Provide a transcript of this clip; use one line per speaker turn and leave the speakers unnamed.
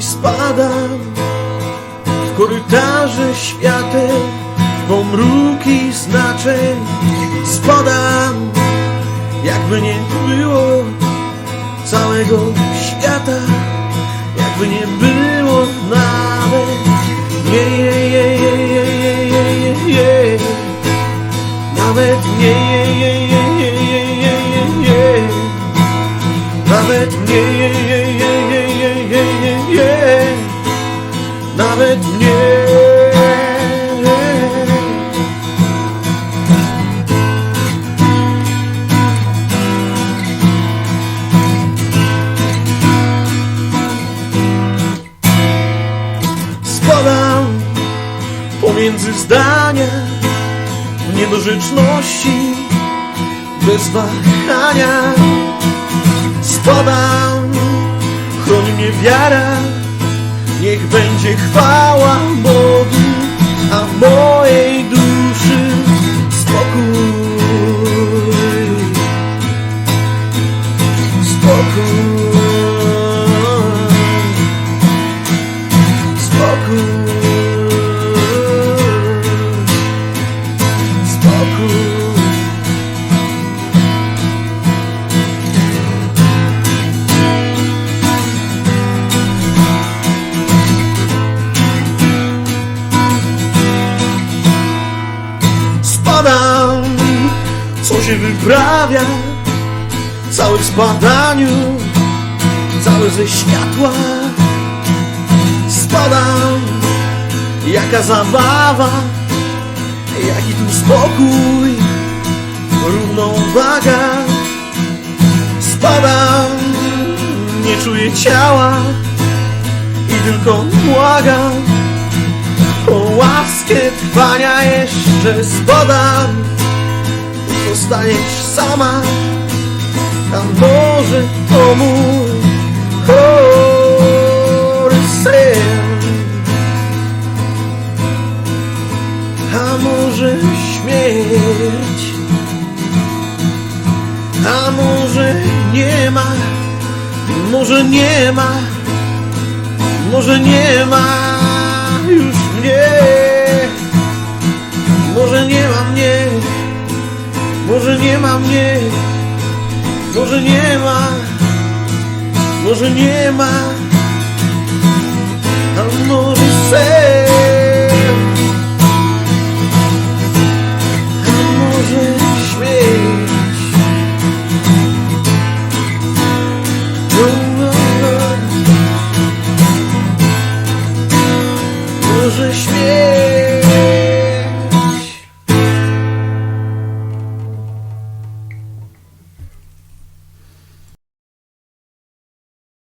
Spadam w korytarze świateł Pomruki znaczeń Spadam jakby nie było całego świata Jakby nie było nawet Nie, je, je, je, je, je, je, je. Nawet nie, je, je, je, je, je, je, je. Nawet nie, je, je, Nawet nie. Spadam pomiędzy zdania niedorzeczności bez wahania. Spadam, chroni mnie wiara, niech będzie chwała Bogu, a w mojej duszy spokój. Spokój. Spadam, co się wyprawia, cały w spadaniu, cały ze światła. Spadam, jaka zabawa, jaki tu spokój, równowaga. Spadam, nie czuję ciała i tylko błagam trwania jeszcze spadam. Zostaniesz sama, a może to mój chory sen. A może śmierć, a może nie ma, może nie ma, może nie ma Może nie ma mnie, może nie ma, może nie ma, a może chcę. A może śmieć. Może.